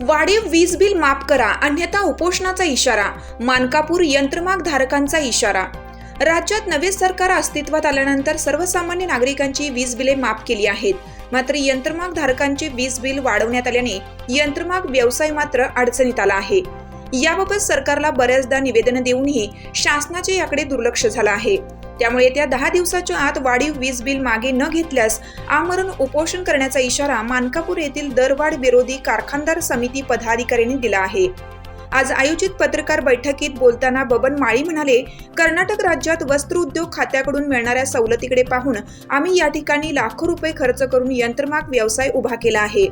वाढीव वीज बिल माफ करा अन्यथा उपोषणाचा इशारा मानकापूर यंत्रमाग धारकांचा इशारा. राज्यात नवे सरकार अस्तित्वात आल्यानंतर सर्वसामान्य नागरिकांची वीज बिले माफ केली आहेत. मात्र यंत्रमाग धारकांचे वीज बिल वाढवण्यात आल्याने यंत्रमाग व्यवसाय मात्र अडचणीत आला आहे. याबाबत सरकारला बऱ्याचदा निवेदन देऊनही शासनाचे याकडे दुर्लक्ष झालं आहे. त्यामुळे येत्या दहा दिवसाच्या आत वाढीव वीज बिल मागे न घेतल्यास आमरण उपोषण करण्याचा इशारा मानकापूर येथील दरवाढ विरोधी कारखानदार समिती पदाधिकाऱ्यांनी दिला आहे. आज आयोजित पत्रकार बैठकीत बोलताना बबन माळी म्हणाले कर्नाटक राज्यात वस्त्रोद्योग खात्याकडून मिळणाऱ्या सवलतीकडे पाहून आम्ही या ठिकाणी लाखो रुपये खर्च करून यंत्रमाग व्यवसाय उभा केला आहे.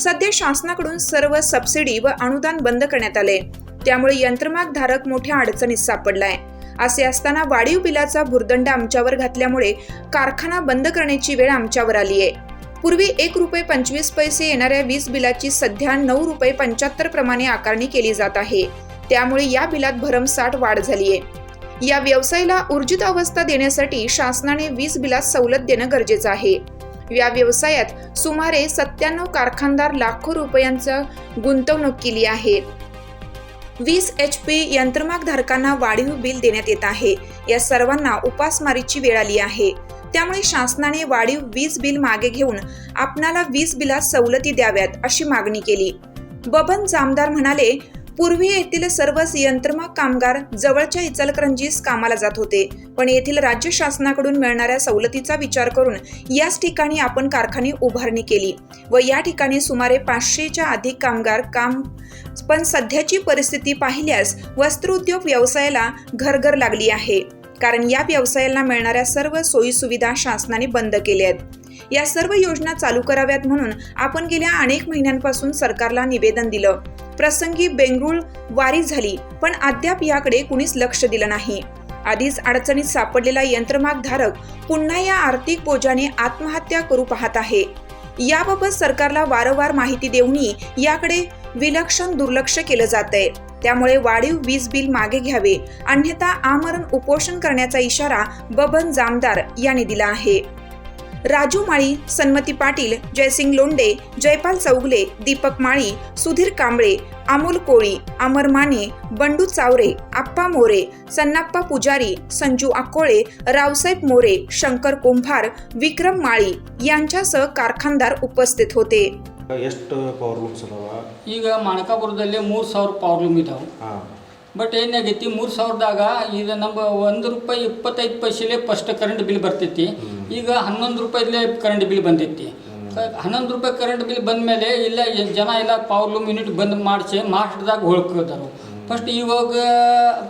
सध्या शासनाकडून सर्व सबसिडी व अनुदान बंद करण्यात आले त्यामुळे यंत्रमाग धारक मोठ्या अडचणीत सापडलाय. असे असताना वाढीव बिलाचा भुर्दंड आमच्यावर घातल्यामुळे कारखाना बंद करण्याची वेळ आमच्यावर आली आहे पूर्वी एक रुपये पंचवीस पैसे येणाऱ्या वीज बिलाची सध्या नऊ रुपये पंच्याहत्तर प्रमाणे आकारणी केली जात आहे. त्यामुळे या बिलात भरमसाठ वाढ झाली आहे या व्यवसायाला ऊर्जित अवस्था देण्यासाठी शासनाने वीज बिलात सवलत देणं गरजेचं आहे. या व्यवसायात सुमारे सत्त्याण्णव कारखानदार लाखो रुपयांचा गुंतवणूक केली आहे. वीस एच पी यंत्रमाग धारकांना वाढीव बिल देण्यात येत आहे. या सर्वांना उपासमारीची वेळ आली आहे. त्यामुळे शासनाने वाढीव वीज बिल मागे घेऊन आपणाला वीज बिलात सवलती द्याव्यात अशी मागणी केली. बबन जामदार म्हणाले पूर्वी येथील सर्वच यंत्रमाग कामगार जवळच्या इचलकरंजीस कामाला जात होते. पण येथील राज्य शासनाकडून मिळणाऱ्या सवलतीचा विचार करून याच ठिकाणी आपण कारखाने उभारणी केली व या ठिकाणी सुमारे पाचशेच्या अधिक कामगार काम पण सध्याची परिस्थिती पाहिल्यास वस्त्रोद्योग व्यवसायाला घरघर लागली आहे. कारण या व्यवसायाला मिळणाऱ्या सर्व सोयी सुविधा शासनाने बंद केल्या आहेत. या सर्व योजना चालू कराव्यात म्हणून आपण गेल्या अनेक महिन्यांपासून सरकारला निवेदन दिलं. प्रसंगी बेंगळूर वारी झाली पण अद्याप याकडे कुणीच लक्ष दिलं नाही. आधीच अडचणीत सापडलेला यंत्रमाग धारक पुन्हा या आर्थिक बोजाने आत्महत्या करू पाहत आहे. याबाबत सरकारला वारंवार माहिती देऊनही याकडे विलक्षण दुर्लक्ष केलं जात आहे त्यामुळे वाढीव वीज बिल मागे घ्यावे अन्यथा आमरण उपोषण करण्याचा इशारा बबन जामदार यांनी दिला आहे. राजू माळी सन्मती पाटील जयसिंग लोंडे जयपाल चौगले दीपक माळी सुधीर कांबळे अमोल कोळी अमर माने बंडू चावरे आप्पा मोरे सन्नाप्पा पुजारी संजू अकोळे रावसाहेब मोरे शंकर कुंभार विक्रम माळी यांच्यासह कारखानदार उपस्थित होते ಎಷ್ಟು ಪವರ್ ಲೂಮ್ಸ್ ಅದಾವ ಈಗ ಮಾಣಕಾಪುರದಲ್ಲಿ ಮೂರು ಸಾವಿರ ಪವರ್ ಲೂಮ್ ಇದಾವೆ ಹಾಂ ಬಟ್ ಏನಾಗೈತಿ ಮೂರು ಸಾವಿರದಾಗ ಈಗ ನಮ್ಮ ಒಂದು ರೂಪಾಯಿ ಇಪ್ಪತ್ತೈದು ಪೈಸೆಲೆ ಫಸ್ಟ್ ಕರೆಂಟ್ ಬಿಲ್ ಬರ್ತೈತಿ. ಈಗ ಹನ್ನೊಂದು ರೂಪಾಯಿಲೇ ಕರೆಂಟ್ ಬಿಲ್ ಬಂದೈತಿ. ಹನ್ನೊಂದು ರೂಪಾಯಿ ಕರೆಂಟ್ ಬಿಲ್ ಬಂದ ಮೇಲೆ ಇಲ್ಲ ಜನ ಎಲ್ಲ ಪವರ್ ಲೂಮ್ ಯೂನಿಟ್ ಬಂದ್ ಮಾಡಿಸಿ ಮಾಸ್ಟ್ದಾಗ ಹೊಳ್ಕೋದಾರು ಫಸ್ಟ್ ಇವಾಗ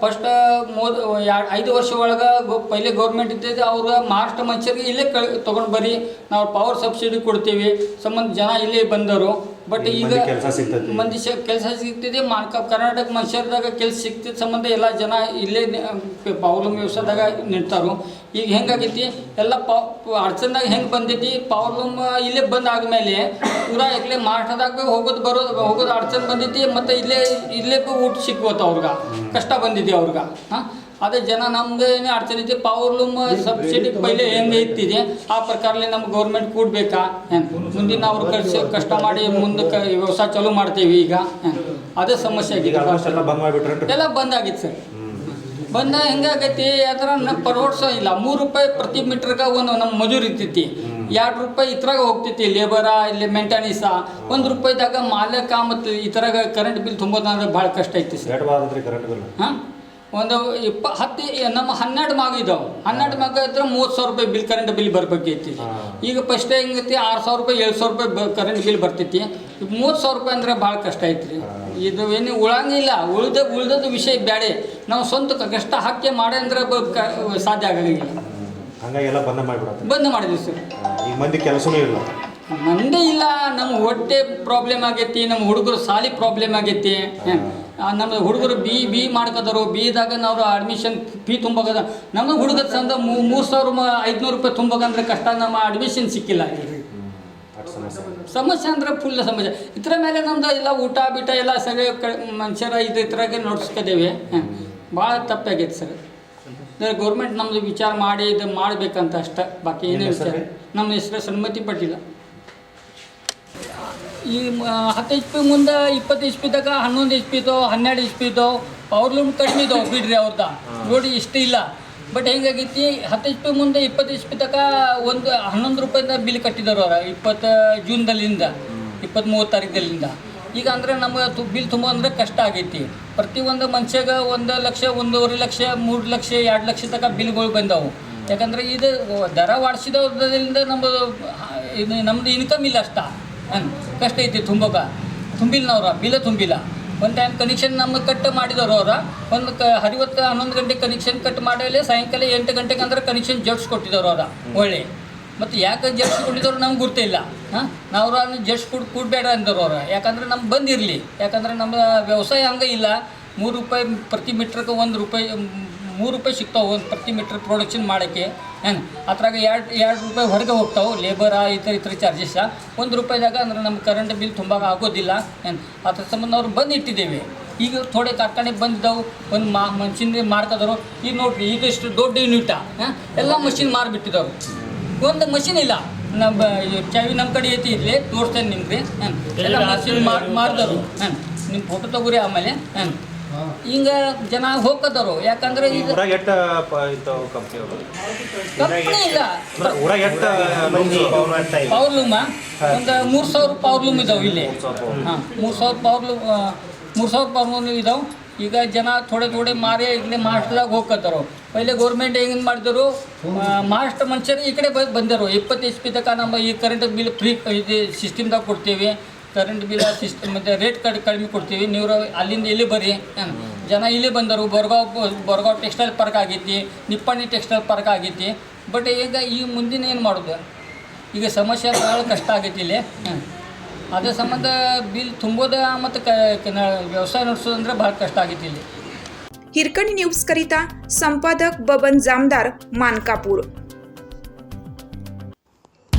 ಫಸ್ಟ್ ಮೋದ ಎರಡು ಐದು ವರ್ಷ ಒಳಗೆ ಗೊ ಪೈಲೆ ಗೌರ್ಮೆಂಟ್ ಇದ್ದಿದ್ದು ಅವ್ರ ಮಾಸ್ಟ್ ಮನುಷ್ಯರಿಗೆ ಇಲ್ಲೇ ಕ ತೊಗೊಂಡು ಬರ್ರಿ ನಾವು ಪವರ್ ಸಬ್ಸಿಡಿ ಕೊಡ್ತೀವಿ. ಸಂಬಂಧ ಜನ ಇಲ್ಲೇ ಬಂದರು. ಬಟ್ ಈಗ ಕೆಲಸ ಸಿಗ್ತೈತಿ. ಮಂದಿ ಕೆಲಸ ಸಿಗ್ತಿದೆ ಮಾನ್ಕ ಕರ್ನಾಟಕ ಮನುಷ್ಯರದಾಗ ಕೆಲಸ ಸಿಗ್ತಿದ್ದ ಸಂಬಂಧ ಎಲ್ಲ ಜನ ಇಲ್ಲೇ ಪಾವಲಂಬಿ ವ್ಯವಸಾಯದಾಗ ನಿಂತಾರು. ಈಗ ಹೆಂಗಾಗೈತಿ ಎಲ್ಲ ಪಾ ಅಡ್ಚನ್ದಾಗ ಹೆಂಗೆ ಬಂದೈತಿ ಪಾವಲಂಬ ಇಲ್ಲೇ ಬಂದ್ ಮೇಲೆ ಪೂರಾ ಇಲ್ಲೇ ಮಾರಾಟದಾಗ ಹೋಗೋದು ಬರೋದು ಹೋಗೋದು ಅಡ್ಚನ್ ಬಂದೈತಿ ಮತ್ತು ಇಲ್ಲೇ ಇಲ್ಲೇ ಊಟ ಸಿಕ್ಕೋತ ಅವ್ರಿಗೆ. ಕಷ್ಟ ಬಂದಿದೆ ಅವ್ರಿಗೆ. ಹಾಂ? ಅದೇ ಜನ ನಮ್ಗೆ ಅಡಚಣೆ ಇದೆ ಪವರ್ ಲೂಮ್ ಸಬ್ಸಿಡಿ ಪೈಲೆ ಹೆಂಗೆ ಇತ್ತಿದೆ ಆ ಪ್ರಕಾರಲಿ ನಮ್ಗೆ ಗೌರ್ಮೆಂಟ್ ಕೂಡಬೇಕಾ? ಮುಂದಿನ ಅವ್ರು ಕಳಿಸಿ ಕಷ್ಟ ಮಾಡಿ ಮುಂದಕ್ಕೆ ವ್ಯವಸಾಯ ಚಾಲೂ ಮಾಡ್ತೀವಿ ಈಗ. ಅದೇ ಸಮಸ್ಯೆ ಆಗಿದೆ. ಎಲ್ಲ ಬಂದ್ ಆಗಿತ್ತು ಸರ್. ಬಂದ ಹೆಂಗಾಗೈತಿ ಅದರ ಪರೋಡ್ಸ ಇಲ್ಲ. ಮೂರು ರೂಪಾಯಿ ಪ್ರತಿ ಮೀಟ್ರ್ಗೆ ಒಂದು ನಮ್ಮ ಮಜೂರಿ ಇರ್ತೈತಿ. ಎರಡು ರೂಪಾಯಿ ಇತರಾಗ ಹೋಗ್ತೈತಿ. ಲೇಬರ ಇಲ್ಲಿ ಮೇಂಟೆನೆನ್ಸ ಒಂದು ರೂಪಾಯಿದಾಗ ಮಾಲಕ ಮತ್ತು ಇತರಾಗ ಕರೆಂಟ್ ಬಿಲ್ ತುಂಬೋದಂದ್ರೆ ಭಾಳ ಕಷ್ಟ ಐತಿ ಸರ್. ಹಾಂ? ಒಂದು ಇಪ್ಪ ಹತ್ತು ನಮ್ಮ ಹನ್ನೆರಡು ಮಗ ಇದಾವೆ. ಹನ್ನೆರಡು ಮಗ ಇದ್ರೆ ಮೂವತ್ತು ಸಾವಿರ ರೂಪಾಯಿ ಬಿಲ್ ಕರೆಂಟ್ ಬಿಲ್ ಬರ್ಬೇಕೈತಿ. ಈಗ ಫಸ್ಟ್ ಹೆಂಗೈತಿ ಆರು ಸಾವಿರ ರೂಪಾಯಿ ಏಳು ಸಾವಿರ ರೂಪಾಯಿ ಕರೆಂಟ್ ಬಿಲ್ ಬರ್ತೈತಿ. ಮೂವತ್ತು ಸಾವಿರ ರೂಪಾಯಿ ಅಂದ್ರೆ ಭಾಳ ಕಷ್ಟ ಐತ್ರಿ. ಇದು ಏನು ಉಳಂಗಿಲ್ಲ ಉಳ್ದ ಉಳ್ದದ್ದು ವಿಷಯ ಬೇಡ ನಾವು ಸ್ವಂತ ಕಷ್ಟ ಹಾಕಿ ಮಾಡಿ ಅಂದ್ರೆ ಸಾಧ್ಯ ಆಗಂಗಿಲ್ಲ. ಹಂಗಾಗಿ ಎಲ್ಲ ಬಂದ್ ಮಾಡಿಬಿಡತ್ತೆ. ಬಂದ್ ಮಾಡಿದ್ವಿ ಸರ್. ಈಗ ಮಂದಿ ಕೆಲಸನೂ ಇಲ್ಲ. ಮಂದಿ ಇಲ್ಲ ನಮ್ಮ ಹೊಟ್ಟೆ ಪ್ರಾಬ್ಲಮ್ ಆಗೈತಿ ನಮ್ಮ ಹುಡುಗರು ಸಾಲಿ ಪ್ರಾಬ್ಲಮ್ ಆಗೈತಿ. ನಮ್ಮ ಹುಡುಗರು ಬಿ ಬಿ ಮಾಡ್ಕೋದಾರು ಬಿದಾಗ ನಾವು ಅಡ್ಮಿಷನ್ ಫೀ ತುಂಬಕದ ನಮಗೆ ಹುಡುಗದ ಸಂದ ಮೂರು ಸಾವಿರ ಐದುನೂರು ರೂಪಾಯಿ ತುಂಬಕಂದ್ರೆ ಕಷ್ಟ ನಮ್ಮ ಅಡ್ಮಿಷನ್ ಸಿಕ್ಕಿಲ್ಲ. ಸಮಸ್ಯೆ ಅಂದ್ರೆ ಫುಲ್ ಸಮಸ್ಯೆ. ಇದ್ರ ಮೇಲೆ ನಮ್ದು ಎಲ್ಲ ಊಟ ಬೀಟ ಎಲ್ಲ ಸರಿ ಮನುಷ್ಯರ ಇದು ಇದ್ರಾಗೆ ನೋಡ್ಸ್ಕೊದೇವೆ. ಭಾಳ ತಪ್ಪಾಗೈತೆ ಸರ್. ಗೌರ್ಮೆಂಟ್ ನಮ್ಮದು ವಿಚಾರ ಮಾಡಿ ಇದು ಮಾಡಬೇಕಂತ ಅಷ್ಟೇ. ಬಾಕಿ ಏನೇ ವಿಚಾರ? ನಮ್ಮ ಹೆಸರು ಸನ್ಮತಿ ಪಟ್ಟಿಲ್ಲ ಈ ಹತ್ತು ಎಚ್ ಪಿ ಮುಂದೆ ಇಪ್ಪತ್ತು ಎಚ್ ಪಿದಾಗ ಹನ್ನೊಂದು ಎಚ್ ಪಿ ಹನ್ನೆರಡು ಎಚ್ ಪಿ ಪವರ್ ಲೂಮ್ ಕಡಿಮೆ ಇದಾವೆ ಬಿಡ್ರಿ ಅವ್ರದ್ದ ನೋಡಿ, ಇಷ್ಟು ಇಲ್ಲ. ಬಟ್ ಹೆಂಗಾಗೈತಿ ಹತ್ತು ಎಚ್ ಪಿ ಮುಂದೆ ಇಪ್ಪತ್ತು ಎಚ್ ಪಿ ತಕ ಒಂದು ಹನ್ನೊಂದು ರೂಪಾಯಿಂದ ಬಿಲ್ ಕಟ್ಟಿದ್ದಾರೆ ಅವ್ರು, ಇಪ್ಪತ್ತು ಜೂನ್ದಲ್ಲಿಂದ ಇಪ್ಪತ್ತ್ ಮೂವತ್ತು ತಾರೀಕಲ್ಲಿಂದ ಈಗ ಅಂದರೆ ನಮಗೆ ತು, ಬಿಲ್ ತುಂಬ ಅಂದರೆ ಕಷ್ಟ ಆಗೈತಿ. ಪ್ರತಿಯೊಂದು ಮನುಷ್ಯಾಗ ಒಂದು ಲಕ್ಷ, ಒಂದೂವರೆ ಲಕ್ಷ, ಮೂರು ಲಕ್ಷ, ಎರಡು ಲಕ್ಷ ತನಕ ಬಿಲ್ಗಳು ಬಂದವು. ಯಾಕಂದ್ರೆ ಇದು ದರ ವಾಡಿಸಿದ್ರಿಂದ ನಮ್ಮದು ಇದು ನಮ್ಮದು ಇನ್ಕಮ್ ಇಲ್ಲ ಅಷ್ಟ. ಹಂಗೆ ಕಷ್ಟ ಐತಿ ತುಂಬಕ ತುಂಬಿಲ್ಲ ಅವ್ರ ಬಿಲ್ಲ ತುಂಬಿಲ್ಲ. ಒಂದು ಟೈಮ್ ಕನೆಕ್ಷನ್ ನಮ್ಮ ಕಟ್ ಮಾಡಿದವರು ಅವ್ರ. ಒಂದು ಕ, ಹರಿವತ್ತು ಹನ್ನೊಂದು ಗಂಟೆ ಕನೆಕ್ಷನ್ ಕಟ್ ಮಾಡಲೆ ಸಾಯಂಕಾಲ ಎಂಟು ಗಂಟೆಗೆ ಅಂದ್ರೆ ಕನೆಕ್ಷನ್ ಜಡ್ಸ್ ಕೊಟ್ಟಿದ್ದವ್ರು ಅವ್ರ. ಒಳ್ಳೆ. ಮತ್ತು ಯಾಕೆ ಜಡ್ಸ್ ಕೊಟ್ಟಿದ್ದವ್ರು ನಮ್ಗೆ ಗೊತ್ತಿಲ್ಲ ಹಾಂ? ನಾವು ಅವ್ರನ್ನ ಜಡ್ಸ್ ಕೊಡ್, ಕೊಡಬೇಡ ಅಂದರು ಅವ್ರು. ಯಾಕಂದ್ರೆ ನಮ್ಗೆ ಬಂದಿರಲಿ ಯಾಕಂದ್ರೆ ನಮ್ಮ ವ್ಯವಸಾಯ ಹಂಗೆ ಇಲ್ಲ. ಮೂರು ರೂಪಾಯಿ ಪ್ರತಿ ಮೀಟ್ರಿಗೆ ಒಂದು ರೂಪಾಯಿ, ಮೂರು ರೂಪಾಯಿ ಸಿಗ್ತಾವೆ ಒಂದು ಪ್ರತಿ ಮೀಟ್ರ್ ಪ್ರೊಡಕ್ಷನ್ ಮಾಡೋಕ್ಕೆ. ಏನು? ಅದ್ರಾಗ ಎರಡು ಎರಡು ರೂಪಾಯಿ ಹೊರಗೆ ಹೋಗ್ತಾವೆ ಲೇಬರ ಈ ಥರ ಈ ಥರ ಚಾರ್ಜಸ್ ಒಂದು ರೂಪಾಯಿದಾಗ ಅಂದ್ರೆ ನಮ್ಮ ಕರೆಂಟ್ ಬಿಲ್ ತುಂಬ ಆಗೋದಿಲ್ಲ ಏನು? ಅದ್ರ ಸಂಬಂಧ ಅವ್ರು ಬಂದು ಇಟ್ಟಿದ್ದೇವೆ. ಈಗ ಥೋಡೆ ಕಾರ್ಖಾನೆ ಬಂದಿದ್ದಾವೆ ಒಂದು ಮಾ ಮಷಿನ್ರಿ ಮಾರ್ಕದವರು ಈಗ ನೋಡ್ರಿ ಈಗ ಇಷ್ಟು ದೊಡ್ಡ ಯೂನಿಟ ಎಲ್ಲ ಮಷಿನ್ ಮಾರಿಬಿಟ್ಟಿದ್ದವ್ರು ಒಂದು ಮಷಿನ್ ಇಲ್ಲ. ನಮ್ಮ ಚವಿ ನಮ್ಮ ಕಡೆ ಐತಿ ಇರಲಿ ತೋರಿಸ್ತೇನೆ ನಿಮ್ಗೆ ಹ್ಞೂ ಎಲ್ಲ ಮಷಿನ್ ಮಾರ್ ಮಾರಿದವರು ಏನು? ನಿಮ್ಮ ಫೋಟೋ ತಗೋರಿ ಆಮೇಲೆ ಏನು? ಹಿಂಗೆ ಜನ ಹೋಗ್ಕತ್ತರು ಯಾಕಂದ್ರೆ ಊರಾಗ ಎಟ್ಟ ಕಂಪ್ನಿಗಳು ಕಂಪ್ನಿ ಇಲ್ಲ. ಊರಾಗ ಎಟ್ಟ ಪವರ್ ಲೂಮ ಒಂದು ಮೂರು ಸಾವಿರ ಪವರ್ ಲೂಮ್ ಇದಾವೆ ಇಲ್ಲಿ. ಹಾಂ ಮೂರು ಸಾವಿರ ಪವರ್ ಲೂಮ್ ಮೂರು ಸಾವಿರ ಪವರ್ ಲೂಮ್ ಇದಾವೆ. ಈಗ ಜನ ಥೋಡೆ ಥೋಡೆ ಮಾರಿ ಇಲ್ಲಿ ಮಾಸ್ಟ್ರಾಗ ಹೋಗ್ಕತ್ತಾರ ಪೈಲೆ ಗೌರ್ಮೆಂಟ್ ಹೆಂಗೆ ಮಾಡಿದರು? ಮಾಸ್ಟ್ ಮನುಷ್ಯರು ಈ ಕಡೆ ಬಂದರು? ಇಪ್ಪತ್ತು ಎಚ್ ಪಿ ತನಕ ನಮ್ಮ ಈ ಕರೆಂಟ್ ಬಿಲ್ ಫ್ರೀ ಇದು ಸಿಸ್ಟಮ್ದಾಗ ಕೊಡ್ತೀವಿ. ಕರೆಂಟ್ ಬಿಲ್ ಸಿಸ್ಟಮ್ ಮತ್ತು ರೇಟ್ ಕಡಿ ಕಡಿಮೆ ಕೊಡ್ತೀವಿ ನೀವು ಅಲ್ಲಿಂದ ಇಲ್ಲಿ ಬರ್ರಿ ಏನು ಜನ ಇಲ್ಲಿ ಬಂದರು ಬರ್ಗಾವ್ ಬರ್ಗಾವ್ ಟೆಕ್ಸ್ಟೈಲ್ ಪಾರ್ಕ್ ಆಗೈತಿ ನಿಪ್ಪಾಣಿ ಟೆಕ್ಸ್ಟೈಲ್ ಪಾರ್ಕ್ ಆಗೈತಿ ಬಟ್ ಈಗ ಈ ಮುಂದಿನ ಏನು ಮಾಡೋದು ಈಗ ಸಮಸ್ಯೆ ಭಾಳ ಕಷ್ಟ ಆಗೈತಿ ಇಲ್ಲಿ ಹ್ಮ್. ಅದೇ ಸಂಬಂಧ ಬಿಲ್ ತುಂಬೋದ ಮತ್ತು ಕ ಕ- ನ- ವ್ಯವಸಾಯ ನಡೆಸೋದಂದ್ರೆ ಭಾಳ ಕಷ್ಟ ಆಗೈತಿ ಇಲ್ಲಿ हिरकणी न्यूज करिता संपादक बबन जामदार मानकापूर